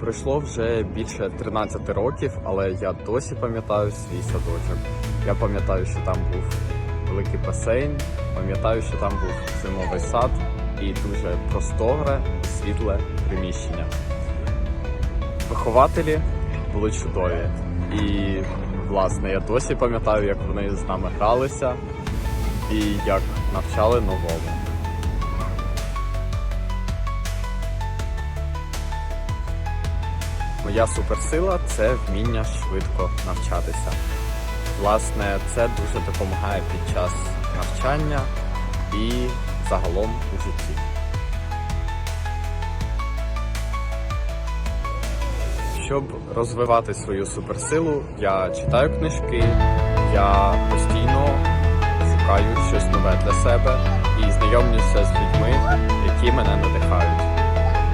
пройшло вже більше 13 років, але я досі пам'ятаю свій садочок. Я пам'ятаю, що там був великий басейн, пам'ятаю, що там був зимовий сад і дуже просторе, світле приміщення. Вихователі були чудові. І, власне, я досі пам'ятаю, як вони з нами гралися і як навчали новому. Моя суперсила це вміння швидко навчатися. Власне, це дуже допомагає під час навчання і загалом у житті. Щоб розвивати свою суперсилу, я читаю книжки, я постійно шукаю щось нове для себе і знайомлюся з людьми, які.